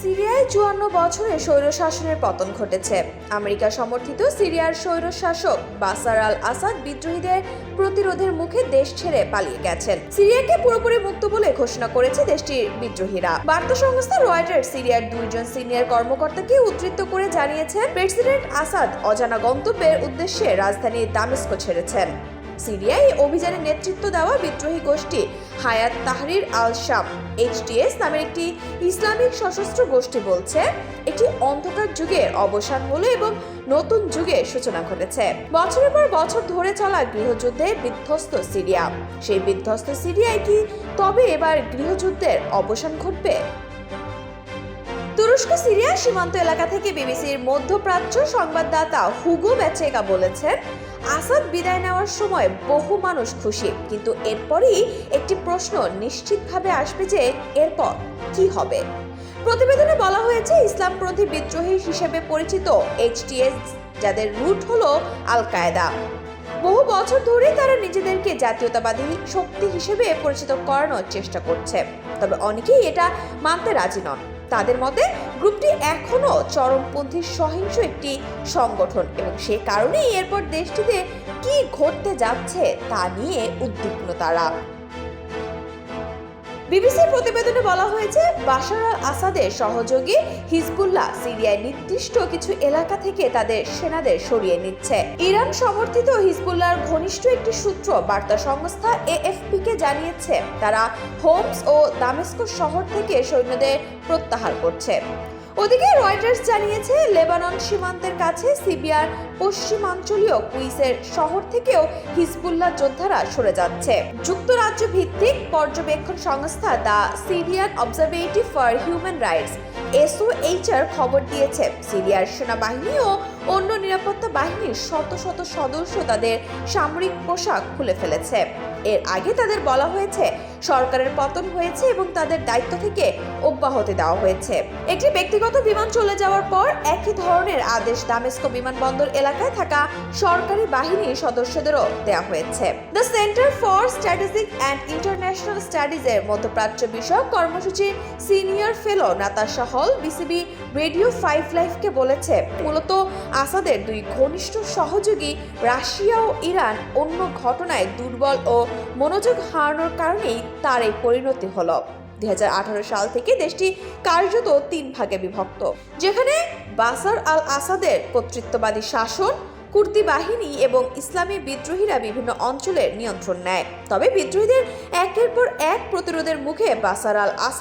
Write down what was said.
সিরিয়ায় চুয়ান্ন বছরে স্বৈরশাসনের পতন ঘটেছে। আমেরিকা সমর্থিত সিরিয়ার স্বৈরশাসক বাসার আল আসাদ বিদ্রোহীদের প্রতিরোধের মুখে দেশ ছেড়ে পালিয়ে গেছেন। সিরিয়াকে পুরোপুরি মুক্ত বলে ঘোষণা করেছে দেশটির বিদ্রোহীরা। বার্তা সংস্থা রয়টার সিরিয়ার দুইজন সিনিয়র কর্মকর্তাকে উদ্ধৃত করে জানিয়েছেন, প্রেসিডেন্ট আসাদ অজানা গন্তব্যের উদ্দেশ্যে রাজধানী দামেস্কো ছেড়েছেন। সিরিয়ায় অভিযানে নেতৃত্ব দেওয়া বিদ্রোহী গোষ্ঠী হায়াত তাহরির আল শাম এইচটিএস নামের একটি ইসলামিক সশস্ত্র গোষ্ঠী বলছে, এটি অন্ধকার যুগের অবসান হলো এবং নতুন যুগে সূচনা ঘটেছে। বছরের পর বছর ধরে চলা গৃহযুদ্ধে বিধ্বস্ত সিরিয়া। সেই বিধ্বস্ত সিরিয়ায় কি তবে এবার গৃহযুদ্ধের অবসান ঘটবে? তুরস্ক, সিরিয়া, সীমান্ত এলাকা থেকে বিবিসির মধ্যপ্রাচ্য সংবাদদাতা হুগো বেচেগা বলেছেন, আসাদ বিদায় নেওয়ার সময় বহু মানুষ খুশি, কিন্তু এরপরই একটি প্রশ্ন নিশ্চিতভাবে আসবে যে এরপর কি হবে। প্রতিবেদনে বলা হয়েছে, ইসলামপন্থী বিদ্রোহী হিসেবে পরিচিত এইচটিএস যাদের রুট হলো আল কায়দা বহু বছর ধরে তারা নিজেদেরকে জাতীয়তাবাদী শক্তি হিসেবে পরিচিত করানোর চেষ্টা করছে, তবে অনেকেই এটা মানতে রাজি নন। তাদের মতে গ্রুপটি এখনও চরমপন্থী সহিংস একটি সংগঠন এবং সে কারণেই এরপর দেশটিতে কি ঘটতে যাচ্ছে তা নিয়ে উদ্বিগ্ন তারা। বিবিসির প্রতিবেদনে বলা হয়েছে, বাশার আল আসাদের সহযোগী হিজবুল্লাহ সিরিয়ায় নির্দিষ্ট কিছু এলাকা থেকে তাদের সেনাদের সরিয়ে নিচ্ছে। ইরান সমর্থিত হিজবুল্লাহর ঘনিষ্ঠ একটি সূত্র বার্তা সংস্থা এএফপি কে জানিয়েছে, তারা হোমস ও দামেস্কো শহর থেকে সৈন্যদের প্রত্যাহার করছে। ওদিকে রয়টার্স জানিয়েছে, লেবানন সীমান্তের কাছে সিবিয়ার পশ্চিমাঞ্চলীয় কুইসের শহর থেকেও হিজবুল্লাহ যোদ্ধারা সরে যাচ্ছে। যুক্তরাজ্য ভিত্তিক পর্যবেক্ষণ সংস্থা the Syrian observatory for human rights, SOHR, খবর দিয়েছে। সিরিয়ার সেনাবাহিনী ও অন্য নিরাপত্তা বাহিনীর শত শত সদস্য তাদের সামরিক পোশাক খুলে ফেলেছে। এর আগে তাদের বলা হয়েছে, সরকারের পতন হয়েছে এবং তাদের দায়িত্ব থেকে অব্যাহতি দেওয়া হয়েছে। একটি ব্যক্তিগত বিমান চলে যাওয়ার পর একই ধরনের আদেশ দামেস্কো বিমানবন্দর এলাকায় থাকা সরকারি বাহিনীর সদস্যদেরও দেওয়া হয়েছে। The centre for strategic and international স্টাডিজের মধ্যপ্রাচ্য বিষয়ক কর্মসূচির সিনিয়র ফেলো নাতাশা হল বিসিবি রেডিও ফাইভ লাইফকে বলেছে, মূলত আসাদের দুই ঘনিষ্ঠ সহযোগী রাশিয়া ও ইরান অন্য ঘটনায় দুর্বল ও মনোযোগ হারানোর কারণেই তার এই পরিণতি হলো। দুই সাল থেকে দেশটি কার্যত তিন ভাগে বিভক্ত, যেখানে বাসার আল আসাদের কর্তৃত্ববাদী শাসন, কুর্দি বাহিনী এবং ইসলামী বিদ্রোহীরা বিভিন্ন অঞ্চলের নিয়ন্ত্রণ নেয়। তবে বিদ্রোহীদের একের পর এক প্রতিরোধের মুখে বাসার আল